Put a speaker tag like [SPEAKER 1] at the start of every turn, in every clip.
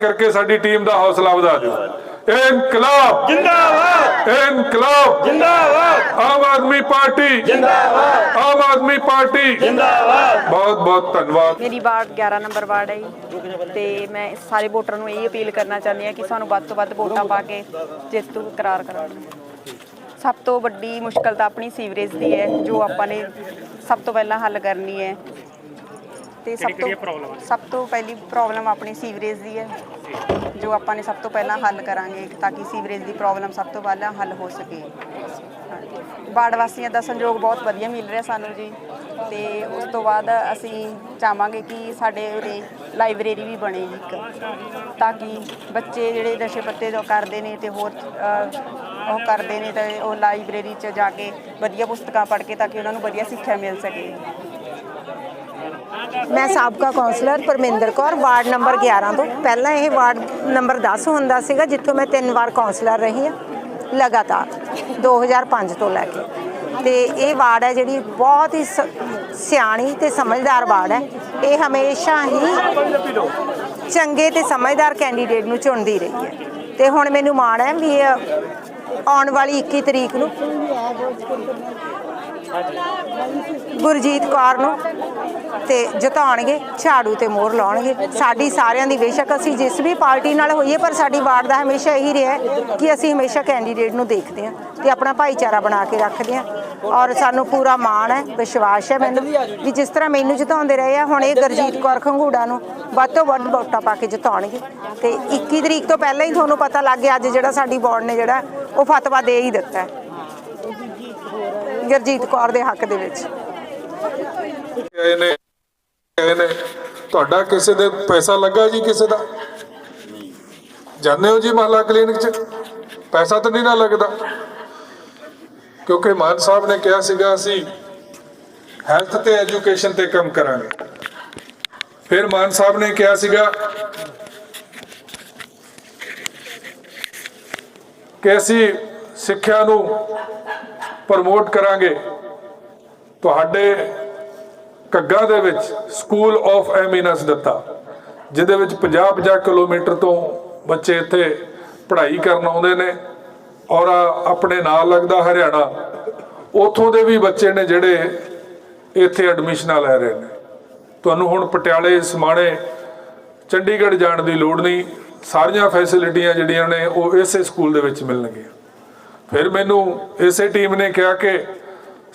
[SPEAKER 1] ਕਰਕੇ ਸਾਡੀ ਟੀਮ ਦਾ ਹੌਸਲਾ ਵਧਾ ਦਿਓ। ਇਨਕਲਾਬ।
[SPEAKER 2] ਜਿੰਦਾਬਾਦ।
[SPEAKER 1] ਇਨਕਲਾਬ।
[SPEAKER 2] ਜਿੰਦਾਬਾਦ।
[SPEAKER 1] ਆਮ ਆਦਮੀ ਪਾਰਟੀ।
[SPEAKER 2] ਜਿੰਦਾਬਾਦ।
[SPEAKER 1] ਆਮ ਆਦਮੀ ਪਾਰਟੀ।
[SPEAKER 2] ਜਿੰਦਾਬਾਦ।
[SPEAKER 1] ਬਹੁਤ ਬਹੁਤ ਧੰਨਵਾਦ।
[SPEAKER 3] ਮੇਰੀ ਵਾਰਡ 11 ਨੰਬਰ ਵਾਰਡ ਹੈ ਤੇ ਮੈਂ ਸਾਰੇ ਵੋਟਰਾਂ ਨੂੰ ਇਹ ਅਪੀਲ ਕਰਨਾ ਚਾਹੁੰਦੀ ਹਾਂ ਕਿ ਸਾਨੂੰ ਵੱਧ ਤੋਂ ਵੱਧ ਵੋਟਾਂ ਪਾ ਕੇ ਜੇਤੂ ਕਰਾਰ ਕਰਾਉਣ। ਸਭ ਤੋਂ ਵੱਡੀ ਮੁਸ਼ਕਲ ਤਾਂ ਆਪਣੀ ਸੀਵਰੇਜ ਦੀ ਹੈ ਜੋ ਆਪਾਂ ਨੇ ਸਭ ਤੋਂ ਪਹਿਲਾਂ ਹੱਲ ਕਰਨੀ ਹੈ। ਤੇ ਸਭ ਤੋਂ ਸਭ ਤੋਂ ਪਹਿਲੀ ਪ੍ਰੋਬਲਮ ਆਪਣੀ ਸੀਵਰੇਜ ਦੀ ਹੈ। ਜੋ। ਆਪਾਂ ਨੇ ਸਭ ਤੋਂ ਪਹਿਲਾਂ ਹੱਲ ਕਰਾਂਗੇ ਤਾਂ ਕਿ ਸੀਵਰੇਜ ਦੀ ਪ੍ਰੋਬਲਮ ਸਭ ਤੋਂ ਪਹਿਲਾਂ ਹੱਲ ਹੋ ਸਕੇ। ਵਾਰਡ ਵਾਸੀਆਂ ਦਾ ਸੰਯੋਗ ਬਹੁਤ ਵਧੀਆ ਮਿਲ ਰਿਹਾ ਸਾਨੂੰ ਜੀ। ਤੇ ਉਸ ਤੋਂ ਬਾਅਦ ਅਸੀਂ ਚਾਹਾਂਗੇ ਕਿ ਸਾਡੇ ਉਰੇ ਲਾਇਬ੍ਰੇਰੀ ਵੀ ਬਣੇ ਜੀ ਇੱਕ ਤਾਂ ਕਿ ਬੱਚੇ ਜਿਹੜੇ ਨਸ਼ੇ ਪੱਤੇ ਜੋ ਕਰਦੇ ਨੇ ਤੇ ਹੋਰ ਅ, ਉਹ ਕਰਦੇ ਨੇ ਤੇ ਉਹ ਲਾਇਬ੍ਰੇਰੀ 'ਚ ਜਾ ਕੇ ਵਧੀਆ ਪੁਸਤਕਾਂ ਪੜ੍ਹ ਕੇ ਤਾਂ ਕਿ ਉਹਨਾਂ ਨੂੰ ਵਧੀਆ ਸਿੱਖਿਆ ਮਿਲ ਸਕੇ।
[SPEAKER 4] ਮੈਂ ਸਾਬਕਾ councillor Parminder Kaur, ward number 11 ਤੋਂ। ਪਹਿਲਾਂ ਇਹ ਵਾਰਡ ਨੰਬਰ 10 ਹੁੰਦਾ ਸੀਗਾ, ਜਿੱਥੋਂ ਮੈਂ ਤਿੰਨ ਵਾਰ ਕਾਉਂਸਲਰ ਰਹੀ ਹਾਂ, ਲਗਾਤਾਰ 2005 ਤੋਂ ਲੈ ਕੇ। ਤੇ ਇਹ ਵਾਰਡ ਹੈ ਜਿਹੜੀ ਬਹੁਤ ਹੀ ਸ- ਸਿਆਣੀ ਤੇ ਸਮਝਦਾਰ ਵਾਰਡ ਹੈ। ਇਹ ਹਮੇਸ਼ਾ ਹੀ ਚੰਗੇ ਤੇ ਸਮਝਦਾਰ ਕੈਂਡੀਡੇਟ ਨੂੰ ਚੁਣਦੀ ਰਹੀ ਹੈ। ਤੇ ਹੁਣ ਮੈਨੂੰ ਮਾਣ ਹੈ ਵੀ ਆਉਣ ਵਾਲੀ 21 ਤਰੀਕ ਨੂੰ ਗੁਰਜੀਤ ਕੌਰ ਨੂੰ ਤੇ ਜਿਤਾਉਣਗੇ, ਝਾੜੂ ਤੇ ਮੋਹਰ ਲਾਉਣਗੇ। ਸਾਡੀ ਸਾਰਿਆਂ ਦੀ ਬੇਸ਼ੱਕ ਅਸੀਂ ਜਿਸ ਵੀ ਪਾਰਟੀ ਨਾਲ ਹੋਈਏ, ਪਰ ਸਾਡੀ ਵਾਰਡ ਦਾ ਹਮੇਸ਼ਾ ਇਹੀ ਰਿਹਾ ਕਿ ਅਸੀਂ ਹਮੇਸ਼ਾ ਕੈਂਡੀਡੇਟ ਨੂੰ ਦੇਖਦੇ ਹਾਂ ਤੇ ਆਪਣਾ ਭਾਈਚਾਰਾ ਬਣਾ ਕੇ ਰੱਖਦੇ ਹਾਂ। ਔਰ ਸਾਨੂੰ ਪੂਰਾ ਮਾਣ ਹੈ, ਵਿਸ਼ਵਾਸ ਹੈ ਮੈਨੂੰ ਵੀ ਜਿਸ ਤਰ੍ਹਾਂ ਮੈਨੂੰ ਜਿਤਾਉਂਦੇ ਰਹੇ ਆ, ਹੁਣ ਇਹ ਗੁਰਜੀਤ ਕੌਰ ਖੰਗੂੜਾ ਨੂੰ ਵੱਧ ਤੋਂ ਵੱਧ ਵੋਟਾਂ ਪਾ ਕੇ ਜਿਤਾਉਣਗੇ। ਤੇ 21 ਤਰੀਕ ਤੋਂ ਪਹਿਲਾਂ ਹੀ ਤੁਹਾਨੂੰ ਪਤਾ ਲੱਗ ਗਿਆ, ਅੱਜ ਜਿਹੜਾ ਸਾਡੀ ਬੋਰਡ ਨੇ ਜਿਹੜਾ, ਉਹ ਫਤਵਾ ਦੇ ਹੀ ਦਿੱਤਾ ਹੈ। ਗੁਰਜੀਤ ਕੌਰ ਦੇ ਹੱਕ ਦੇ ਵਿੱਚ।
[SPEAKER 1] ਗਏ ਨੇ ਗਏ ਨੇ। ਤੁਹਾਡਾ ਕਿਸੇ ਦੇ ਪੈਸਾ ਲੱਗਾ ਜੀ ਕਿਸੇ ਦਾ? ਜਾਣਦੇ ਹੋ ਜੀ ਮਹੱਲਾ ਕਲੀਨਿਕ 'ਚ? ਪੈਸਾ ਤਾਂ ਨਹੀਂ ਨਾ ਲੱਗਦਾ। ਕਿਉਂਕਿ ਮਾਨ ਸਾਹਿਬ ਨੇ ਕਿਹਾ ਸੀਗਾ, ਅਸੀਂ ਹੈਲਥ ਤੇ ਐਜੂਕੇਸ਼ਨ ਤੇ ਕੰਮ ਕਰਾਂਗੇ। ਫਿਰ ਮਾਨ ਸਾਹਿਬ ਨੇ ਕਿਹਾ ਸੀਗਾ ਕਿ ਅਸੀਂ ਸਿੱਖਿਆ ਨੂੰ ਪ੍ਰਮੋਟ ਕਰਾਂਗੇ। ਤੁਹਾਡੇ ਕੱਗਾ ਦੇ ਵਿੱਚ ਸਕੂਲ ਆਫ ਐਮੀਨਸ ਦਿੱਤਾ, ਜਿਹਦੇ ਵਿੱਚ 50-50 ਕਿਲੋਮੀਟਰ ਤੋਂ ਬੱਚੇ ਇੱਥੇ ਪੜ੍ਹਾਈ ਕਰਨ ਆਉਂਦੇ ਨੇ ਔਰ ਆਪਣੇ ਨਾਲ ਲੱਗਦਾ ਹਰਿਆਣਾ, ਉਥੋਂ ਦੇ ਵੀ ਬੱਚੇ ਨੇ ਜਿਹੜੇ ਇੱਥੇ ਐਡਮਿਸ਼ਨਾਂ ਲੈ ਰਹੇ ਨੇ। ਤੁਹਾਨੂੰ ਹੁਣ ਪਟਿਆਲੇ ਸਮਾਣੇ ਚੰਡੀਗੜ੍ਹ ਜਾਣ ਦੀ ਲੋੜ ਨਹੀਂ, ਸਾਰੀਆਂ ਫੈਸਿਲਿਟੀਆਂ ਜਿਹੜੀਆਂ ਨੇ ਉਹ ਇਸੇ ਸਕੂਲ ਦੇ ਵਿੱਚ ਮਿਲਣਗੀਆਂ। ਫਿਰ ਮੈਨੂੰ ਇਸੇ ਟੀਮ ਨੇ ਕਿਹਾ ਕਿ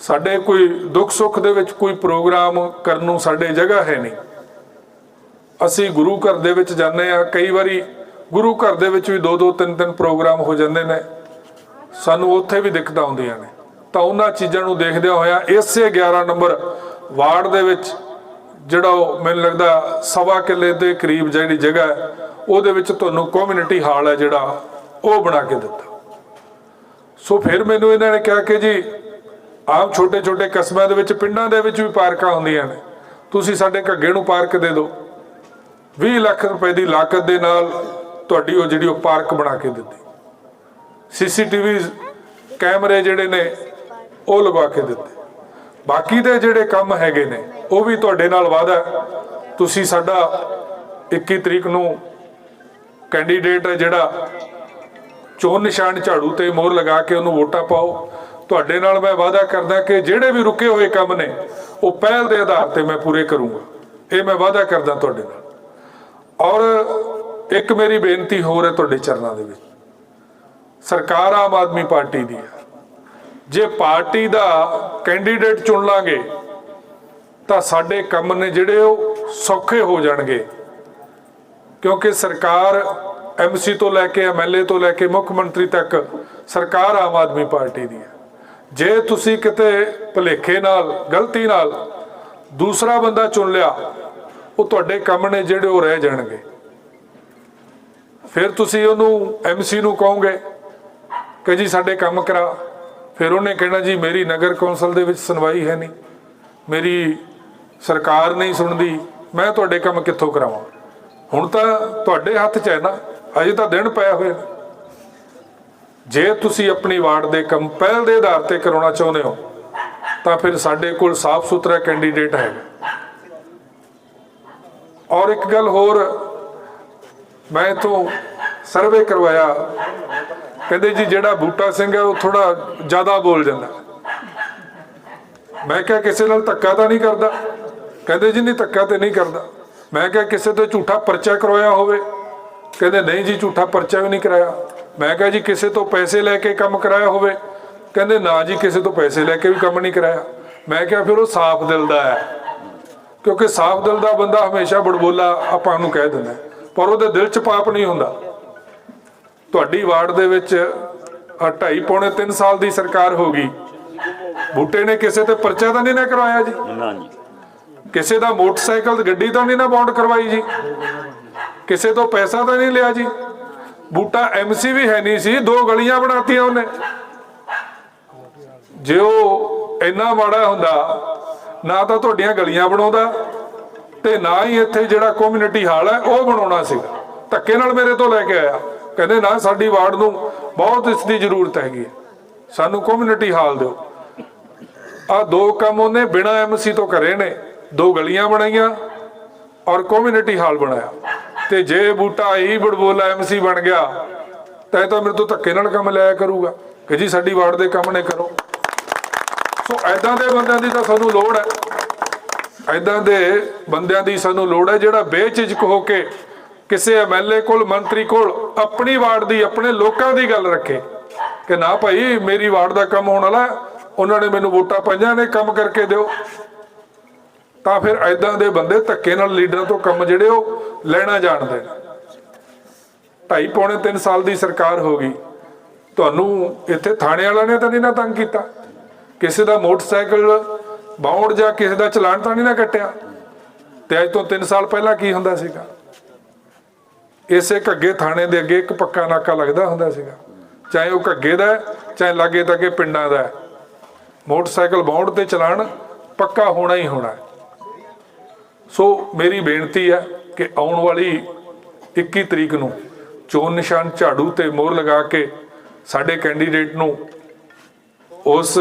[SPEAKER 1] ਸਾਡੇ ਕੋਈ ਦੁੱਖ ਸੁੱਖ ਦੇ ਵਿੱਚ ਕੋਈ ਪ੍ਰੋਗਰਾਮ ਕਰਨ ਨੂੰ ਸਾਡੇ ਜਗ੍ਹਾ ਹੈ ਨਹੀਂ। ਅਸੀਂ ਗੁਰੂ ਘਰ ਦੇ ਵਿੱਚ ਜਾਂਦੇ ਆ ਕਈ ਵਾਰੀ ਗੁਰੂ ਘਰ ਦੇ ਵਿੱਚ ਵੀ ਦੋ ਦੋ ਤਿੰਨ ਤਿੰਨ ਪ੍ਰੋਗਰਾਮ ਹੋ ਜਾਂਦੇ ਨੇ। ਸਾਨੂੰ ਉੱਥੇ ਵੀ ਦਿੱਕਤਾਂ ਆਉਂਦੀਆਂ ਨੇ। ਤਾਂ ਉਹਨਾਂ ਚੀਜ਼ਾਂ ਨੂੰ ਦੇਖਦਿਆਂ ਹੋਇਆਂ ਇਸੇ 11 ਨੰਬਰ ਵਾਰਡ ਦੇ ਵਿੱਚ ਜਿਹੜਾ ਉਹ ਮੈਨੂੰ ਲੱਗਦਾ ਸਵਾ ਕਿੱਲੇ ਦੇ ਕਰੀਬ ਜਿਹੜੀ ਜਗ੍ਹਾ ਉਹਦੇ ਵਿੱਚ ਤੁਹਾਨੂੰ ਕਮਿਊਨਿਟੀ ਹਾਲ ਹੈ ਜਿਹੜਾ, ਉਹ ਬਣਾ ਕੇ ਦਿੱਤਾ। ਸੋ ਫਿਰ ਮੈਨੂੰ ਇਹਨਾਂ ਨੇ ਕਿਹਾ ਕਿ ਜੀ ਆਮ ਛੋਟੇ ਛੋਟੇ ਕਸਬਿਆਂ ਦੇ ਵਿੱਚ, ਪਿੰਡਾਂ ਦੇ ਵਿੱਚ ਵੀ ਪਾਰਕਾਂ ਹੁੰਦੀਆਂ ਨੇ। ਤੁਸੀਂ ਸਾਡੇ ਘੱਗੇ ਨੂੰ ਪਾਰਕ ਦੇ ਦਿਓ। 20 ਲੱਖ ਰੁਪਏ ਦੀ ਲਾਗਤ ਦੇ ਨਾਲ ਤੁਹਾਡੀ ਉਹ ਜਿਹੜੀ ਉਹ ਪਾਰਕ ਬਣਾ ਕੇ ਦਿੱਤੀ। ਸੀਸੀਟੀਵੀ ਕੈਮਰੇ ਜਿਹੜੇ ਨੇ, ਉਹ ਲਗਾ ਕੇ ਦਿੱਤੇ। ਬਾਕੀ ਦੇ ਜਿਹੜੇ ਕੰਮ ਹੈਗੇ ਨੇ, ਉਹ ਵੀ ਤੁਹਾਡੇ ਨਾਲ ਵਾਅਦਾ ਤੁਸੀਂ ਸਾਡਾ 21 ਤਰੀਕ ਨੂੰ ਕੈਂਡੀਡੇਟ ਹੈ ਜਿਹੜਾ, ਚੋਣ ਨਿਸ਼ਾਨ ਝਾੜੂ ਤੇ ਮੋਹਰ ਲਗਾ ਕੇ ਉਹਨੂੰ ਵੋਟਾਂ ਪਾਓ। ਤੁਹਾਡੇ ਨਾਲ ਮੈਂ ਵਾਅਦਾ ਕਰਦਾ ਕਿ ਜਿਹੜੇ ਵੀ ਰੁਕੇ ਹੋਏ ਕੰਮ ਨੇ, ਉਹ ਪਹਿਲ ਦੇ ਆਧਾਰ ਤੇ ਮੈਂ ਪੂਰੇ ਕਰੂੰਗਾ। ਇਹ ਮੈਂ ਵਾਅਦਾ ਕਰਦਾ ਤੁਹਾਡੇ ਨਾਲ। ਔਰ ਇੱਕ ਮੇਰੀ ਬੇਨਤੀ ਹੋਰ ਹੈ ਤੁਹਾਡੇ ਚਰਨਾਂ ਦੇ ਵਿੱਚ। ਸਰਕਾਰ ਆਮ ਆਦਮੀ ਪਾਰਟੀ ਦੀ ਹੈ। ਜੇ ਪਾਰਟੀ ਦਾ ਕੈਂਡੀਡੇਟ ਚੁਣ ਲਾਂਗੇ, ਤਾਂ ਸਾਡੇ ਕੰਮ ਨੇ ਜਿਹੜੇ ਉਹ ਸੌਖੇ ਹੋ ਜਾਣਗੇ। ਕਿਉਂਕਿ ਸਰਕਾਰ ਐਮਸੀ ਤੋਂ ਲੈ ਕੇ ਐਮਐਲਏ ਤੋਂ ਲੈ ਕੇ ਮੁੱਖ ਮੰਤਰੀ ਤੱਕ ਸਰਕਾਰ ਆਮ ਆਦਮੀ ਪਾਰਟੀ ਦੀ ਹੈ। ਜੇ ਤੁਸੀਂ ਕਿਤੇ ਭਲੇਖੇ ਨਾਲ, ਗਲਤੀ ਨਾਲ ਦੂਸਰਾ ਬੰਦਾ ਚੁਣ ਲਿਆ, ਉਹ ਤੁਹਾਡੇ ਕੰਮ ਨੇ ਜਿਹੜੇ ਉਹ ਰਹਿ ਜਾਣਗੇ। ਫਿਰ ਤੁਸੀਂ ਉਹਨੂੰ ਐਮਸੀ ਨੂੰ ਕਹੋਗੇ ਕਿ ਜੀ ਸਾਡੇ ਕੰਮ ਕਰਾ। ਫਿਰ ਉਹਨੇ ਕਹਿਣਾ, ਜੀ ਮੇਰੀ ਨਗਰ ਕੌਂਸਲ ਦੇ ਵਿੱਚ ਸੁਣਵਾਈ ਹੈ ਨਹੀਂ। ਮੇਰੀ ਸਰਕਾਰ ਨਹੀਂ ਸੁਣਦੀ। ਮੈਂ ਤੁਹਾਡੇ ਕੰਮ ਕਿੱਥੋਂ ਕਰਾਵਾਂ? ਹੁਣ ਤਾਂ ਤੁਹਾਡੇ ਹੱਥ 'ਚ ਹੈ ਨਾ, ਅਜੇ ਤਾਂ ਦਿਨ ਪਏ ਹੋਏ ਨੇ ਜੇ ਤੁਸੀਂ ਆਪਣੀ ਵਾਰਡ ਦੇ ਕੰਮ ਪਹਿਲ ਦੇ ਆਧਾਰ ਤੇ ਕਰਾਉਣਾ ਚਾਹੁੰਦੇ ਹੋ, ਤਾਂ ਫਿਰ ਸਾਡੇ ਕੋਲ ਸਾਫ਼ ਸੁਥਰਾ ਕੈਂਡੀਡੇਟ ਹੈ। ਔਰ ਇੱਕ ਗੱਲ ਹੋਰ, ਮੈਂ ਇਥੋਂ ਸਰਵੇ ਕਰਵਾਇਆ। ਕਹਿੰਦੇ ਜੀ, ਜਿਹੜਾ ਬੂਟਾ ਸਿੰਘ ਹੈ, ਉਹ ਥੋੜਾ ਜ਼ਿਆਦਾ ਬੋਲ ਜਾਂਦਾ। ਮੈਂ ਕਿਹਾ, ਕਿਸੇ ਨਾਲ ਧੱਕਾ ਤਾਂ ਨਹੀਂ ਕਰਦਾ? ਕਹਿੰਦੇ ਜੀ, ਨਹੀਂ, ਧੱਕਾ ਤੇ ਨਹੀਂ ਕਰਦਾ। ਮੈਂ ਕਿਹਾ, ਕਿਸੇ ਤੇ ਝੂਠਾ ਪਰਚਾ ਕਰਵਾਇਆ ਹੋਵੇ? ਕਹਿੰਦੇ, ਨਹੀਂ ਜੀ, ਝੂਠਾ ਪਰਚਾ ਵੀ ਨਹੀਂ ਕਰਾਇਆ। ਮੈਂ ਕਿਹਾ ਜੀ ਕਿਸੇ ਤੋਂ ਪੈਸੇ ਲੈ ਕੇ ਕੰਮ ਕਰਾਇਆ ਹੋਵੇ। ਕਹਿੰਦੇ ਨਾ ਜੀ ਕਿਸੇ ਤੋਂ ਪੈਸੇ ਲੈ ਕੇ ਵੀ ਕੰਮ ਨਹੀਂ ਕਰਾਇਆ। ਮੈਂ ਕਿਹਾ ਫਿਰ ਉਹ ਸਾਫ਼ ਦਿਲ ਦਾ ਹੈ। ਕਿਉਂਕਿ ਸਾਫ਼ ਦਿਲ ਦਾ ਬੰਦਾ ਹਮੇਸ਼ਾ ਬੜਬੋਲਾ ਆਪਾਂ ਨੂੰ ਕਹਿ ਦਿੰਦਾ। ਪਰ ਉਹਦੇ ਦਿਲ 'ਚ ਪਾਪ ਨਹੀਂ ਹੁੰਦਾ। ਤੁਹਾਡੀ ਵਾਰਡ ਦੇ ਵਿੱਚ ਆਹ ਢਾਈ ਪੌਣੇ 3 ਸਾਲ ਦੀ ਸਰਕਾਰ ਹੋ ਗਈ। ਬੂਟੇ ਨੇ ਕਿਸੇ ਤੇ ਪਰਚਾ ਤਾਂ ਨਹੀਂ ਨਾ ਕਰਵਾਇਆ ਜੀ?
[SPEAKER 2] ਨਾ ਜੀ।
[SPEAKER 1] ਕਿਸੇ ਦਾ ਮੋਟਰਸਾਈਕਲ ਗੱਡੀ ਤਾਂ ਨਹੀਂ ਨਾ ਬੌਂਡ ਕਰਵਾਈ ਜੀ? ਕਿਸੇ ਤੋਂ ਪੈਸਾ ਤਾਂ ਨਹੀਂ ਲਿਆ ਜੀ? ਬੂਟਾ ਐਮਸੀ ਵੀ ਹੈ ਨਹੀਂ ਸੀ, ਦੋ ਗਲੀਆਂ ਬਣਾਤੀਆਂ ਉਹਨੇ। ਜੇ ਉਹ ਇੰਨਾ ਮਾੜਾ ਹੁੰਦਾ, ਨਾ ਤਾਂ ਤੁਹਾਡੀਆਂ ਗਲੀਆਂ ਬਣਾਉਂਦਾ ਤੇ ਨਾ ਹੀ ਇੱਥੇ ਜਿਹੜਾ ਕਮਿਊਨਿਟੀ ਹਾਲ ਹੈ, ਉਹ ਬਣਾਉਣਾ ਸੀਗਾ ਧੱਕੇ ਨਾਲ ਮੇਰੇ ਤੋਂ ਲੈ ਕੇ ਆਇਆ। ਕਹਿੰਦੇ, ਨਾ, ਸਾਡੀ ਵਾਰਡ ਨੂੰ ਬਹੁਤ ਇਸ ਦੀ ਜ਼ਰੂਰਤ ਹੈਗੀ ਸਾਨੂੰ ਕਮਿਊਨਿਟੀ ਹਾਲ ਦਿਓ। ਆ ਦੋ ਕੰਮ ਉਹਨੇ ਬਿਨਾ ਐਮਸੀ ਤੋਂ ਕਰੇ ਨੇ। ਦੋ ਗਲੀਆਂ ਬਣਾਈਆਂ ਔਰ ਕਮਿਊਨਿਟੀ ਹਾਲ ਬਣਾਇਆ। ਤੇ ਜੇ ਬੂਟਾ ਹੀ ਬੜਬੋਲਾ ਐਮਸੀ ਬਣ ਗਿਆ, ਤਾਂ ਇਹ ਤਾਂ ਮੇਰੇ ਤੋਂ ਧੱਕੇ ਨਾਲ ਕੰਮ ਲਿਆ ਕਰੂਗਾ ਕਿ ਜੀ ਸਾਡੀ ਵਾਰਡ ਦੇ ਕੰਮ ਨੇ ਕਰੋ। ਸੋ ਐਦਾਂ ਦੇ ਬੰਦਿਆਂ ਦੀ ਤਾਂ ਸਾਨੂੰ ਲੋੜ ਹੈ। ਐਦਾਂ ਦੇ ਬੰਦਿਆਂ ਦੀ ਸਾਨੂੰ ਲੋੜ ਹੈ ਜਿਹੜਾ ਬੇਝਿਜਕ ਹੋ ਕੇ ਕਿਸੇ ਐਮਐਲਏ ਕੋਲ, ਮੰਤਰੀ ਕੋਲ ਆਪਣੀ ਵਾਰਡ ਦੀ, ਆਪਣੇ ਲੋਕਾਂ ਦੀ ਗੱਲ ਰੱਖੇ ਕਿ ਨਾ ਭਾਈ ਮੇਰੀ ਵਾਰਡ ਦਾ ਕੰਮ ਹੋਣ ਵਾਲਾ ਉਹਨਾਂ ਨੇ ਮੈਨੂੰ ਵੋਟਾਂ ਪਾਈਆਂ ਨੇ, ਕੰਮ ਕਰਕੇ ਦਿਓ। ਤਾਂ ਫਿਰ ਐਦਾਂ ਦੇ ਬੰਦੇ ਧੱਕੇ ਨਾਲ ਲੀਡਰਾਂ ਤੋਂ ਕੰਮ ਜਿਹੜੇ ਉਹ ਲੈਣਾ ਜਾਣਦੇ ਨੇ। ਢਾਈ ਪੌਣੇ 3 ਸਾਲ ਦੀ ਸਰਕਾਰ ਹੋ ਗਈ। ਤੁਹਾਨੂੰ ਇੱਥੇ ਥਾਣੇ ਵਾਲਿਆਂ ਨੇ ਤਾਂ ਨਹੀਂ ਨਾ ਤੰਗ ਕੀਤਾ। ਕਿਸੇ ਦਾ ਮੋਟਰਸਾਈਕਲ ਬਾਉਂਡ ਜਾਂ ਕਿਸੇ ਦਾ ਚਲਾਨ ਤਾਂ ਨਹੀਂ ਨਾ ਕੱਟਿਆ। ਤੇ ਅੱਜ ਤੋਂ 3 ਸਾਲ ਪਹਿਲਾਂ ਕੀ ਹੁੰਦਾ ਸੀਗਾ? ਇਸੇ ਘੱਗੇ ਥਾਣੇ ਦੇ ਅੱਗੇ ਇੱਕ ਪੱਕਾ ਨਾਕਾ ਲੱਗਦਾ ਹੁੰਦਾ ਸੀਗਾ। ਚਾਹੇ ਉਹ ਘੱਗੇ ਦਾ ਚਾਹੇ ਲਾਗੇ ਤੱਕੇ ਪਿੰਡਾਂ ਦਾ ਮੋਟਰਸਾਈਕਲ ਬਾਉਂਡ ਤੇ ਚਲਾਨ ਪੱਕਾ ਹੋਣਾ ਹੀ ਹੋਣਾ ਸੋ ਮੇਰੀ ਬੇਨਤੀ ਹੈ ਕਿ ਆਉਣ ਵਾਲੀ 21 ਤਰੀਕ ਨੂੰ ਚੋਣ ਨਿਸ਼ਾਨ ਝਾੜੂ ਤੇ ਮੋਹਰ ਲਗਾ ਕੇ ਸਾਡੇ ਕੈਂਡੀਡੇਟ ਨੂੰ ਉਸ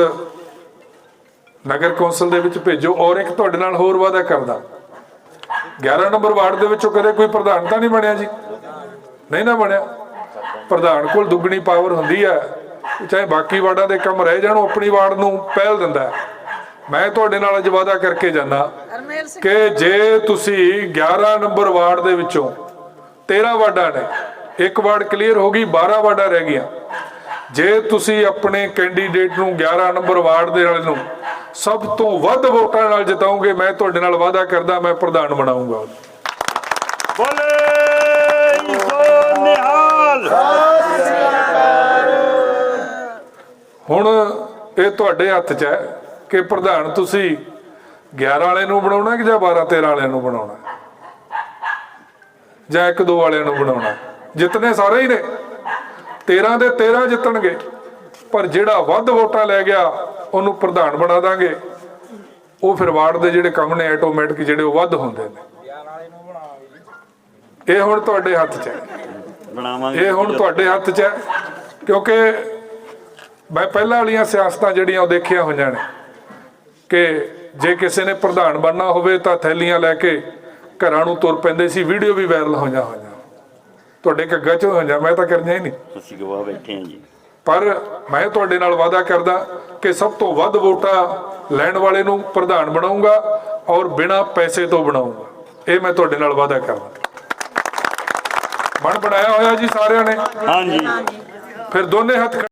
[SPEAKER 1] ਨਗਰ ਕੌਂਸਲ ਦੇ ਵਿੱਚ ਭੇਜੋ ਔਰ ਇੱਕ ਤੁਹਾਡੇ ਨਾਲ ਹੋਰ ਵਾਅਦਾ ਕਰਦਾ। 11 ਨੰਬਰ ਵਾਰਡ ਦੇ ਵਿੱਚੋਂ ਕਦੇ ਕੋਈ ਪ੍ਰਧਾਨ ਤਾਂ ਨਹੀਂ ਬਣਿਆ ਜੀ? ਨਹੀਂ ਨਾ ਬਣਿਆ। ਪ੍ਰਧਾਨ ਕੋਲ ਦੁੱਗਣੀ ਪਾਵਰ ਹੁੰਦੀ ਹੈ। ਚਾਹੇ ਬਾਕੀ ਵਾਰਡਾਂ ਦੇ ਕੰਮ ਰਹਿ ਜਾਣ, ਉਹ ਆਪਣੀ ਵਾਰਡ ਨੂੰ ਪਹਿਲ ਦਿੰਦਾ ਮੈਂ ਤੁਹਾਡੇ ਨਾਲ ਅੱਜ ਵਾਅਦਾ ਕਰਕੇ ਜਾਣਾ ਕਿ ਜੇ ਤੁਸੀਂ 11 ਨੰਬਰ ਵਾਰਡ ਦੇ ਵਿੱਚੋਂ 13 ਵਾਰਡਾਂ ਨੇ ਇੱਕ ਵਾਰਡ ਕਲੀਅਰ ਹੋ ਗਈ 12 ਵਾਰਡਾਂ ਰਹਿ ਗਈਆਂ। ਜੇ ਤੁਸੀਂ ਆਪਣੇ ਕੈਂਡੀਡੇਟ ਨੂੰ 11 ਨੰਬਰ ਵਾਰਡ ਦੇ ਵਾਲੇ ਨੂੰ ਸਭ ਤੋਂ ਵੱਧ ਵੋਟਾਂ ਨਾਲ ਜਿਤਾਓਗੇ ਮੈਂ ਤੁਹਾਡੇ ਨਾਲ ਵਾਅਦਾ ਕਰਦਾ ਮੈਂ ਪ੍ਰਧਾਨ ਬਣਾਉਂਗਾ।
[SPEAKER 2] ਬੋਲੇ ਸੋ ਨਿਹਾਲ।
[SPEAKER 1] ਹੁਣ ਇਹ ਤੁਹਾਡੇ ਹੱਥ 'ਚ ਹੈ ਕਿ ਪ੍ਰਧਾਨ ਤੁਸੀਂ 11 ਵਾਲੇ ਨੂੰ ਬਣਾਉਣਾ ਕਿ ਜਾਂ 12 13 ਵਾਲਿਆਂ ਨੂੰ ਬਣਾਉਣਾ? ਜਾਂ ਇੱਕ ਦੋ ਵਾਲਿਆਂ ਨੂੰ ਬਣਾਉਣਾ? ਜਿਤਨੇ ਸਾਰੇ ਹੀ ਨੇ। 13 ਦੇ 13 ਜਿੱਤਣਗੇ। ਪਰ ਜਿਹੜਾ ਵੱਧ ਵੋਟਾਂ ਲੈ ਗਿਆ ਉਹਨੂੰ ਪ੍ਰਧਾਨ ਬਣਾ ਦਾਂਗੇ। ਉਹ ਫਿਰ ਵਾਰਡ ਦੇ ਜਿਹੜੇ ਕੰਮ ਨੇ ਆਟੋਮੈਟਿਕ ਜਿਹੜੇ ਉਹ ਵੱਧ ਹੁੰਦੇ ਨੇ। ਇਹ ਹੁਣ ਤੁਹਾਡੇ ਹੱਥ 'ਚ ਹੈ।
[SPEAKER 2] ਬਣਾਵਾਂਗੇ।
[SPEAKER 1] ਇਹ ਹੁਣ ਤੁਹਾਡੇ ਹੱਥ 'ਚ ਹੈ। ਕਿਉਂਕਿ ਮੈਂ ਪਹਿਲਾਂ ਵਾਲੀਆਂ ਸਿਆਸਤਾਂ ਜਿਹੜੀਆਂ ਉਹ ਦੇਖੀਆਂ ਹੋਈਆਂ ਨੇ ਕਿ ਜੇ ਕਿਸੇ ਨੇ ਪ੍ਰਧਾਨ ਬਣਨਾ ਹੋਵੇ ਤਾਂ ਥੈਲੀਆਂ ਲੈ ਕੇ ਘਰਾਂ ਨੂੰ ਤੁਰ ਪੈਂਦੇ ਸੀ। ਵੀਡੀਓ ਵੀ ਵਾਇਰਲ ਹੋਈਆਂ ਹੋਈਆਂ ਤੁਹਾਡੇ ਘੱਗਾ 'ਚ ਹੋਈਆਂ ਮੈਂ ਤਾਂ ਕਰਨੀਆਂ ਹੀ ਨਹੀਂ।
[SPEAKER 2] ਅਸੀਂ ਗਵਾਹ ਬੈਠੇ ਹਾਂ ਜੀ।
[SPEAKER 1] ਪਰ ਮੈਂ ਤੁਹਾਡੇ ਨਾਲ ਵਾਅਦਾ ਕਰਦਾ ਕਿ ਸਭ ਤੋਂ ਵੱਧ ਵੋਟਾਂ ਲੈਣ ਵਾਲੇ ਨੂੰ ਪ੍ਰਧਾਨ ਬਣਾਉਂਗਾ ਔਰ ਬਿਨਾਂ ਪੈਸੇ ਤੋਂ ਬਣਾਉਂਗਾ। ਇਹ ਮੈਂ ਤੁਹਾਡੇ ਨਾਲ ਵਾਅਦਾ ਕਰਦਾ। ਮਨ ਬਣਾਇਆ ਹੋਇਆ ਜੀ ਸਾਰਿਆਂ ਨੇ।
[SPEAKER 2] ਹਾਂਜੀ।
[SPEAKER 1] ਫਿਰ ਦੋਨੇ ਹੱਥ